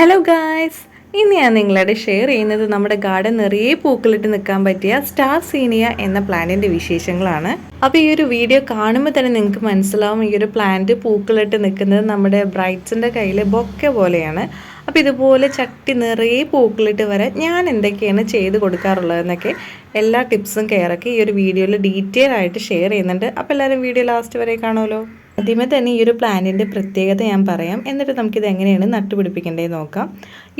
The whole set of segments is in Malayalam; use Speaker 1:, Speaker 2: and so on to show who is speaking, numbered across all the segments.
Speaker 1: ഹലോ ഗായ്സ് ഇന്ന് ഞാൻ നിങ്ങളോട് ഷെയർ ചെയ്യുന്നത് നമ്മുടെ ഗാർഡൻ നിറയെ പൂക്കളിട്ട് നിൽക്കാൻ പറ്റിയ സ്റ്റാർ സീനിയ എന്ന പ്ലാന്റിന്റെ വിശേഷങ്ങളാണ്. അപ്പോൾ ഈ ഒരു വീഡിയോ കാണുമ്പോൾ തന്നെ നിങ്ങൾക്ക് മനസ്സിലാവും ഈ ഒരു പ്ലാന്റ് പൂക്കളിട്ട് നിൽക്കുന്നത് നമ്മുടെ ബ്രൈറ്റ്സിന്റെ കയ്യിൽ ബൊക്കെ പോലെയാണ്. അപ്പോൾ ഇതുപോലെ ചട്ടി നിറയെ പൂക്കളിട്ട് വരെ ഞാൻ എന്തൊക്കെയാണ് ചെയ്ത് കൊടുക്കാറുള്ളതെന്നൊക്കെ എല്ലാ ടിപ്സും കെയറൊക്കെ ഈ ഒരു വീഡിയോയിൽ ഡീറ്റെയിൽ ആയിട്ട് ഷെയർ ചെയ്യുന്നുണ്ട്. അപ്പോൾ എല്ലാവരും വീഡിയോ ലാസ്റ്റ് വരെ കാണുമല്ലോ ആദ്യമേ തന്നെ ഈ ഒരു പ്ലാന്റിന്റെ പ്രത്യേകത ഞാൻ പറയാം. എന്നിട്ട് നമുക്കിത് എങ്ങനെയാണ് നട്ടുപിടിപ്പിക്കേണ്ടത് നോക്കാം.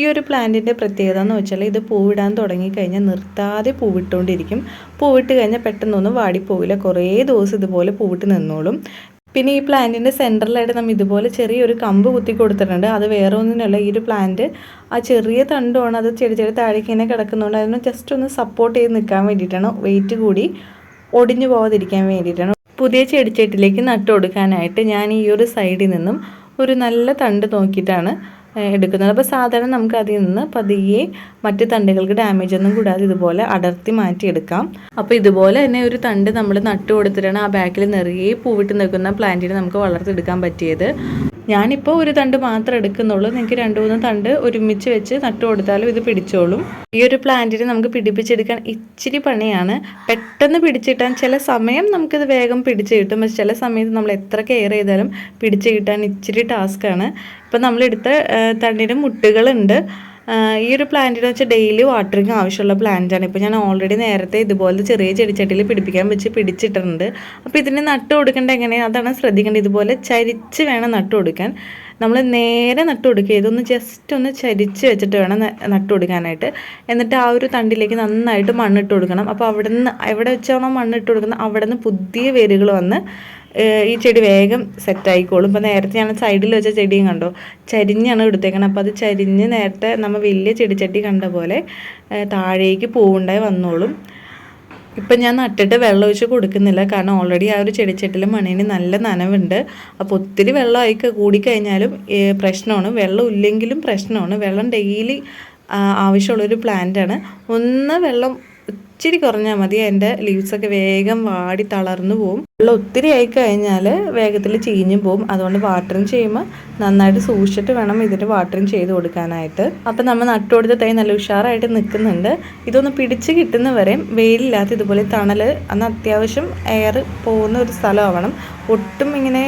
Speaker 1: ഈ ഒരു പ്ലാന്റിന്റെ പ്രത്യേകത എന്ന് വെച്ചാൽ ഇത് പൂവിടാൻ തുടങ്ങിക്കഴിഞ്ഞാൽ നിർത്താതെ പൂവിട്ടുകൊണ്ടിരിക്കും. പൂവിട്ട് കഴിഞ്ഞാൽ പെട്ടെന്നൊന്നും വാടിപ്പോവില്ല. കുറേ ദിവസം ഇതുപോലെ പൂവിട്ട് നിന്നോളും. പിന്നെ ഈ പ്ലാന്റിന്റെ സെന്ററിലായിട്ട് നമ്മൾ ഇതുപോലെ ചെറിയൊരു കമ്പ് കുത്തി കൊടുത്തിട്ടുണ്ട്. അത് വേറെ ഒന്നിനല്ല. ഈ ഒരു പ്ലാന്റ് ആ ചെറിയ തണ്ടുമാണ് അത് ചെടി ചെടി താഴേക്ക് ഇങ്ങനെ കിടക്കുന്നതുകൊണ്ട് അതിനെ ജസ്റ്റ് ഒന്ന് സപ്പോർട്ട് ചെയ്ത് നിൽക്കാൻ വേണ്ടിയിട്ടാണ്. വെയിറ്റ് കൂടി ഒടിഞ്ഞു പോകാതിരിക്കാൻ വേണ്ടിയിട്ടാണ്. പുതിയ ചെടിച്ചട്ടിലേക്ക് നട്ടു കൊടുക്കാനായിട്ട് ഞാൻ ഈ ഒരു സൈഡിൽ നിന്നും ഒരു നല്ല തണ്ട് നോക്കിയിട്ടാണ് എടുക്കുന്നത്. അപ്പോൾ സാധാരണ നമുക്ക് അതിൽ നിന്ന് പതിയെ മറ്റ് തണ്ടുകൾക്ക് ഡാമേജ് ഒന്നും കൂടാതെ ഇതുപോലെ അടർത്തി മാറ്റിയെടുക്കാം. അപ്പോൾ ഇതുപോലെ തന്നെ ഒരു തണ്ട് നമ്മൾ നട്ടു കൊടുത്തിട്ടാണ് ആ ബാക്കിൽ നിറയെ പൂവിട്ട് നിൽക്കുന്ന പ്ലാന്റിനെ നമുക്ക് വളർത്തിയെടുക്കാൻ പറ്റിയത്. ഞാനിപ്പോൾ ഒരു തണ്ട് മാത്രം എടുക്കുന്നുള്ളൂ. നിങ്ങൾക്ക് രണ്ട് മൂന്ന് തണ്ട് ഒരുമിച്ച് വെച്ച് നട്ടു കൊടുത്താലും ഇത് പിടിച്ചോളും. ഈ ഒരു പ്ലാന്റിനെ നമുക്ക് പിടിപ്പിച്ചെടുക്കാൻ ഇച്ചിരി പണിയാണ്. പെട്ടെന്ന് പിടിച്ചിട്ടാൻ ചില സമയം നമുക്കിത് വേഗം പിടിച്ച് കിട്ടും. പക്ഷെ ചില സമയത്ത് നമ്മൾ എത്ര കെയർ ചെയ്താലും പിടിച്ച് കിട്ടാൻ ഇച്ചിരി ടാസ്ക്കാണ്. ഇപ്പം നമ്മളെടുത്ത തണ്ടിന് മുട്ടുകളുണ്ട്. ഈ ഒരു പ്ലാന്റിന് വെച്ചാൽ ഡെയിലി വാട്ടറിങ് ആവശ്യമുള്ള പ്ലാന്റാണ് ഇപ്പോൾ ഞാൻ ഓൾറെഡി നേരത്തെ ഇതുപോലെ ചെറിയ ചെടിച്ചട്ടിയിൽ പിടിപ്പിക്കാൻ വെച്ച് പിടിച്ചിട്ടുണ്ട്. അപ്പോൾ ഇതിന് നട്ട് കൊടുക്കേണ്ട എങ്ങനെയാണ് അതാണ് ശ്രദ്ധിക്കേണ്ടത്. ഇതുപോലെ ചരിച്ച് വേണം നട്ട് കൊടുക്കാൻ. നമ്മൾ നേരെ നട്ട് കൊടുക്കുക. ഇതൊന്ന് ജസ്റ്റ് ഒന്ന് ചരിച്ച് വെച്ചിട്ട് വേണം നട്ട് കൊടുക്കാനായിട്ട്. എന്നിട്ട് ആ ഒരു തണ്ടിലേക്ക് നന്നായിട്ട് മണ്ണിട്ട് കൊടുക്കണം. അപ്പോൾ അവിടെ നിന്ന് എവിടെ വെച്ചാണോ മണ്ണിട്ട് കൊടുക്കുന്നത് അവിടെ നിന്ന് പുതിയ വേരുകൾ വന്ന് ഈ ചെടി വേഗം സെറ്റായിക്കോളും. ഇപ്പം നേരത്തെ ഞാൻ സൈഡിൽ വെച്ച ചെടിയും കണ്ടോ? ചരിഞ്ഞാണ് എടുത്തേക്കണം അപ്പോൾ അത് ചരിഞ്ഞ് നേരത്തെ നമ്മൾ വലിയ ചെടിച്ചട്ടി കണ്ട പോലെ താഴേക്ക് പൂവുണ്ടായി വന്നോളും. ഇപ്പം ഞാൻ നട്ടിട്ട് വെള്ളം ഒഴിച്ച് കൊടുക്കുന്നില്ല. കാരണം ഓൾറെഡി ആ ഒരു ചെടിച്ചട്ടിൽ മണ്ണിന് നല്ല നനവുണ്ട്. അപ്പോൾ ഒത്തിരി വെള്ളമായി കൂടിക്കഴിഞ്ഞാലും പ്രശ്നമാണ്. വെള്ളം ഇല്ലെങ്കിലും പ്രശ്നമാണ്. വെള്ളം ഡെയിലി ആവശ്യമുള്ളൊരു പ്ലാന്റാണ് ഒന്ന് വെള്ളം ഇച്ചിരി കുറഞ്ഞാൽ മതി. അതിന്റെ ലീവ്സൊക്കെ വേഗം വാടി തളർന്നു പോവും. വെള്ളം ഒത്തിരി ആയി കഴിഞ്ഞാൽ വേഗത്തിൽ ചീഞ്ഞും പോവും. അതുകൊണ്ട് വാട്ടറിങ് ചെയ്യുമ്പോൾ നന്നായിട്ട് സൂക്ഷിച്ചിട്ട് വേണം ഇതിന് വാട്ടറിങ് ചെയ്ത് കൊടുക്കാനായിട്ട്. അപ്പം നമ്മൾ നട്ടു കൊടുത്ത തൈ നല്ല ഉഷാറായിട്ട് നിൽക്കുന്നുണ്ട്. ഇതൊന്ന് പിടിച്ച് കിട്ടുന്നവരെയും വെയിലില്ലാത്ത ഇതുപോലെ തണൽ അന്ന് അത്യാവശ്യം എയർ പോകുന്ന ഒരു സ്ഥലമാവണം. ഒട്ടും ഇങ്ങനെ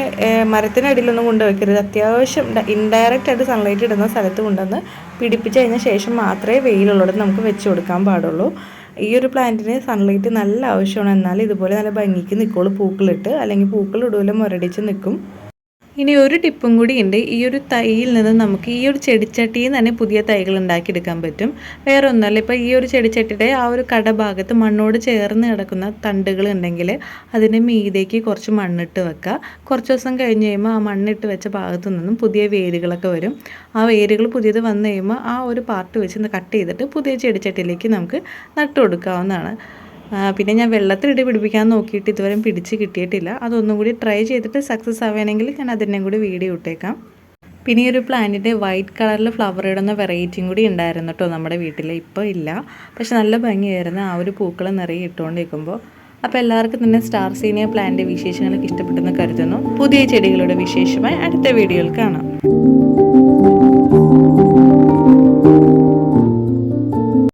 Speaker 1: മരത്തിനടിയിലൊന്നും കൊണ്ടുവയ്ക്കരുത്. അത്യാവശ്യം ഇൻഡയറക്റ്റ് ആയിട്ട് സൺലൈറ്റ് ഇടുന്ന സ്ഥലത്ത് കൊണ്ടുവന്ന് പിടിപ്പിച്ച് കഴിഞ്ഞ ശേഷം മാത്രമേ വെയിലുള്ളിടത്ത് നമുക്ക് വെച്ച് കൊടുക്കാൻ പാടുള്ളൂ. ഈ ഒരു പ്ലാന്റിന് സൺലൈറ്റ് നല്ല ആവശ്യമാണ്. എന്നാൽ ഇതുപോലെ നല്ല ഭംഗിക്ക് നിൽക്കുള്ളൂ പൂക്കളിട്ട് അല്ലെങ്കിൽ പൂക്കൾ ഇടുപോലെ മുരടിച്ച് നിൽക്കും ഇനി ഒരു ടിപ്പും കൂടി ഉണ്ട്. ഈ ഒരു തൈയിൽ നിന്ന് നമുക്ക് ഈ ഒരു ചെടിച്ചട്ടിയിൽ നിന്ന് തന്നെ പുതിയ തൈകൾ ഉണ്ടാക്കിയെടുക്കാൻ പറ്റും. വേറെ ഒന്നല്ല ഇപ്പോൾ ഈ ഒരു ചെടിച്ചട്ടിയുടെ ആ ഒരു കടഭാഗത്ത് മണ്ണോട് ചേർന്ന് കിടക്കുന്ന തണ്ടുകൾ ഉണ്ടെങ്കിൽ അതിന് മീതേക്ക് കുറച്ച് മണ്ണിട്ട് വെക്കുക. കുറച്ച് ദിവസം കഴിഞ്ഞ് കഴിയുമ്പോൾ ആ മണ്ണിട്ട് വെച്ച ഭാഗത്തു നിന്നും പുതിയ വേരുകളൊക്കെ വരും. ആ വേരുകൾ പുതിയത് വന്നു കഴിയുമ്പോൾ ആ ഒരു പാർട്ട് വെച്ച് കട്ട് ചെയ്തിട്ട് പുതിയ ചെടിച്ചട്ടിയിലേക്ക് നമുക്ക് നട്ടു കൊടുക്കാവുന്നതാണ് ആ, പിന്നെ ഞാൻ വെള്ളത്തിലിട്ട് പിടിപ്പിക്കാൻ നോക്കിയിട്ട് ഇതുവരെ പിടിച്ച് കിട്ടിയിട്ടില്ല. അതൊന്നും കൂടി ട്രൈ ചെയ്തിട്ട് സക്സസ് ആവുകയാണെങ്കിൽ ഞാൻ അതിനെ കൂടി വീഡിയോ ഇട്ടേക്കാം. പിന്നെ ഈ ഒരു പ്ലാന്റിന്റെ വൈറ്റ് കളറിൽ ഫ്ലവർ ഇടുന്ന വെറൈറ്റിയും കൂടി ഉണ്ടായിരുന്നു കേട്ടോ നമ്മുടെ വീട്ടിൽ ഇപ്പോൾ ഇല്ല. പക്ഷെ നല്ല ഭംഗിയായിരുന്നു. ആ ഒരു പൂക്കൾ നിറയെ ഇട്ടുകൊണ്ടിരിക്കുമ്പോൾ അപ്പോൾ എല്ലാവർക്കും തന്നെ സ്റ്റാർ സീനിയ പ്ലാന്റിന്റെ വിശേഷങ്ങളൊക്കെ ഇഷ്ടപ്പെട്ടെന്ന് കരുതുന്നു. പുതിയ ചെടികളുടെ വിശേഷമായി അടുത്ത വീഡിയോയിൽ കാണാം.